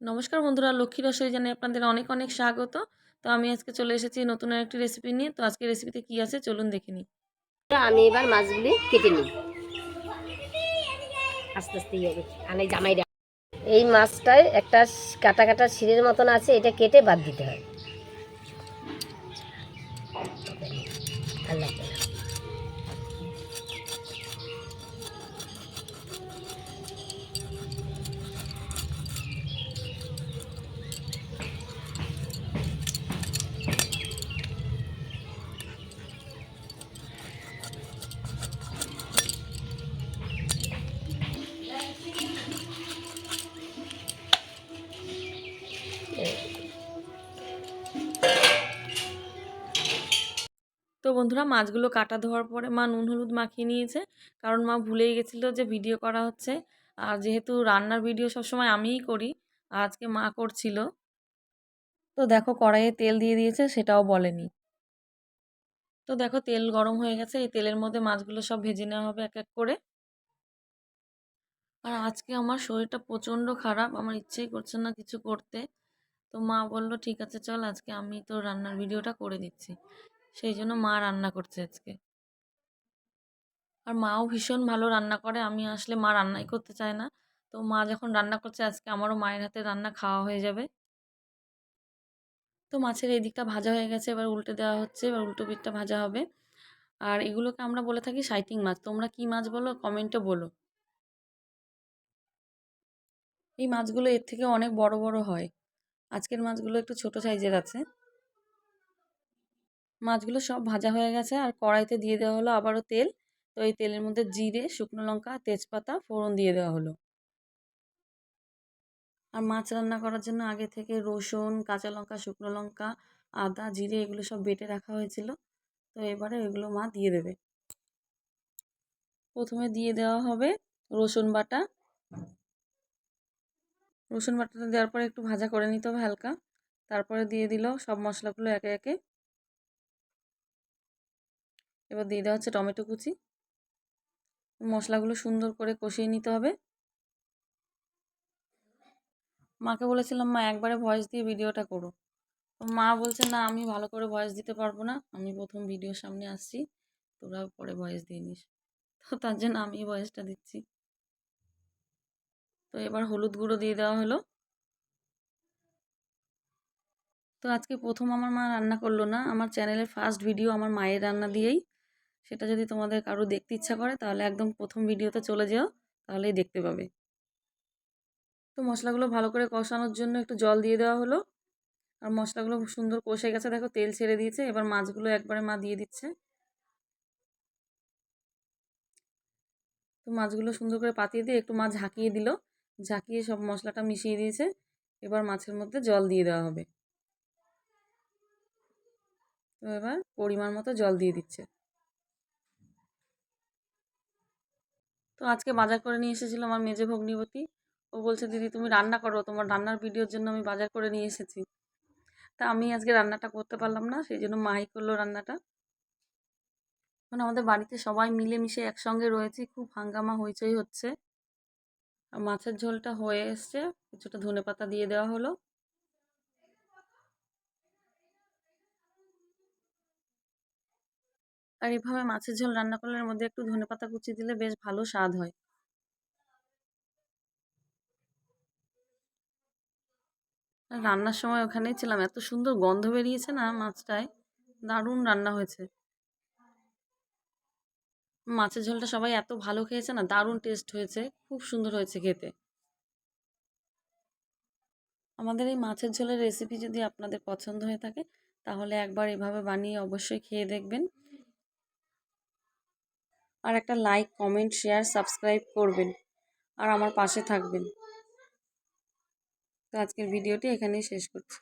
নমস্কার বন্ধুরা, লক্ষ্মী রসই জানাই আপনাদের অনেক অনেক স্বাগত। তো আমি আজকে চলে এসেছি নতুন একটি রেসিপি নিয়ে। তো আজকে রেসিপিতে কি আছে চলুন দেখে নিই। আমি এবার মাছগুলি কেটে নিই। আস্তে আস্তে হবে। আনে জামাই এই মাছটায় একটা কাটা কাটা শিরের মতন আছে, এটা কেটে বাদ দিতে হয়। ভালো তো বন্ধুরা মাছগুলো কাটা ধোয়ার পরে মা নুন হলুদ মাখিয়ে নিয়েছে। কারণ মা ভুলেই গেছিল যে ভিডিও করা হচ্ছে। আর যেহেতু রান্নার ভিডিও সবসময় আমিই করি, আজকে মা করছিল। তো দেখো কড়াইয়ে তেল দিয়ে দিয়েছে, সেটাও বলেনি। তো দেখো তেল গরম হয়ে গেছে, এই তেলের মধ্যে মাছগুলো সব ভেজে নেওয়া হবে এক এক করে। আর আজকে আমার শরীরটা প্রচণ্ড খারাপ, আমার ইচ্ছেই করছে না কিছু করতে। তো মা বলল, ঠিক আছে, চল আজকে আমি তো রান্নার ভিডিওটা করে দিচ্ছি। সেই জন্য মা রান্না করছে আজকে। আর মাও ভীষণ ভালো রান্না করে, আমি আসলে মা রান্নাই করতে চায় না। তো মা যখন রান্না করছে আজকে আমারও মায়ের হাতে রান্না খাওয়া হয়ে যাবে। তো মাছের এই দিকটা ভাজা হয়ে গেছে, এবার উল্টে দেওয়া হচ্ছে, এবার উল্টো পিঠটা ভাজা হবে। আর এগুলোকে আমরা বলে থাকি সাইটিং মাছ। তোমরা কি মাছ বলো কমেন্টে বলো। এই মাছগুলো এর থেকে অনেক বড় বড় হয়। আজকের মাছগুলো একটু ছোট সাইজের আছে। মাছগুলো সব ভাজা হয়ে গেছে। আর কড়াইতে দিয়ে দেওয়া হলো আবারও তেল। তো এই তেলের মধ্যে জিরে, শুকনো লঙ্কা, তেজপাতা, ফোড়ন দিয়ে দেওয়া হলো। আর মাছ রান্না করার জন্য আগে থেকে রসুন, কাঁচা লঙ্কা, শুকনো লঙ্কা, আদা, জিরে এগুলো সব বেটে রাখা হয়েছিল। তো এবারে এগুলো মা দিয়ে দেবে। প্রথমে দিয়ে দেওয়া হবে রসুন বাটা। রসুন বাটাটা দেওয়ার পরে একটু ভাজা করে নিতে হবে হালকা। তারপরে দিয়ে দিল সব মশলাগুলো একে একে। এবার দিয়ে দেওয়া হচ্ছে টমেটো কুচি। মশলাগুলো সুন্দর করে কষিয়ে নিতে হবে। মাকে বলেছিলাম, মা, একবারে ভয়েস দিয়ে ভিডিওটা করো। তো মা বলছে, না, আমি ভালো করে ভয়েস দিতে পারব না। আমি প্রথম ভিডিওর সামনে আসছি। তোরা পরে ভয়েস দিয়ে নিস। তো তার জন্য আমি ভয়েসটা দিচ্ছি। তো এবার হলুদ গুঁড়ো দিয়ে দেওয়া হলো। তো আজকে প্রথম আমার মা রান্না করল না। আমার চ্যানেলের ফার্স্ট ভিডিও আমার মায়ের রান্না দিয়েই। সেটা যদি তোমাদের কারও দেখতে ইচ্ছা করে, তাহলে একদম প্রথম ভিডিওতে চলে যেও, তাহলেই দেখতে পাবে। তো মশলাগুলো ভালো করে কষানোর জন্য একটু জল দিয়ে দেওয়া হলো। আর মশলাগুলো সুন্দর কষে গেছে, দেখো তেল ছেড়ে দিয়েছে, এবার মাছগুলো একবারে মা দিয়ে দিচ্ছে। তো মাছগুলো সুন্দর করে পাতিয়ে দিয়ে একটু মাছ ঝাঁকিয়ে দিল। ঝাঁকিয়ে সব মশলাটা মিশিয়ে দিয়েছে, এবার মাছের মধ্যে জল দিয়ে দেওয়া হবে। তো এবার পরিমাণ মতো জল দিয়ে দিচ্ছে। তো আজকে বাজার করে নিয়ে এসেছিল আমার মেজে ভগ্নিপতি। ও বলছে, দিদি, তুমি রান্না করো, তোমার রান্নার ভিডিওর জন্য আমি বাজার করে নিয়ে এসেছি। তা আমি আজকে রান্নাটা করতে পারলাম না, সেই জন্য মাই করল রান্নাটা। এখন আমাদের বাড়িতে সবাই মিলেমিশে একসঙ্গে রয়েছি, খুব হাঙ্গামা হইচই হচ্ছে। মাছের ঝোলটা হয়ে এসছে, কিছুটা ধনে পাতা দিয়ে দেওয়া হলো। আর এভাবে মাছের ঝোল রান্না করলে মধ্যে একটু ধনে পাতা কুচি দিলে বেশ ভালো স্বাদ হয়। রান্নার সময় ওখানেই ছিলাম, এত সুন্দর গন্ধ বেরিয়েছে না মাছটায়? দারুণ রান্না হয়েছে। মাছের ঝোলটা সবাই এত ভালো খেয়েছে না, দারুণ টেস্ট হয়েছে, খুব সুন্দর হয়েছে খেতে। আমাদের এই মাছের ঝোলের রেসিপি যদি আপনাদের পছন্দ হয়ে থাকে, তাহলে একবার এভাবে বানিয়ে অবশ্যই খেয়ে দেখবেন। আর একটা লাইক কমেন্ট শেয়ার সাবস্ক্রাইব করবেন। আর আমার পাশে থাকবেন। তো আজকের ভিডিওটি এখানেই শেষ করছি।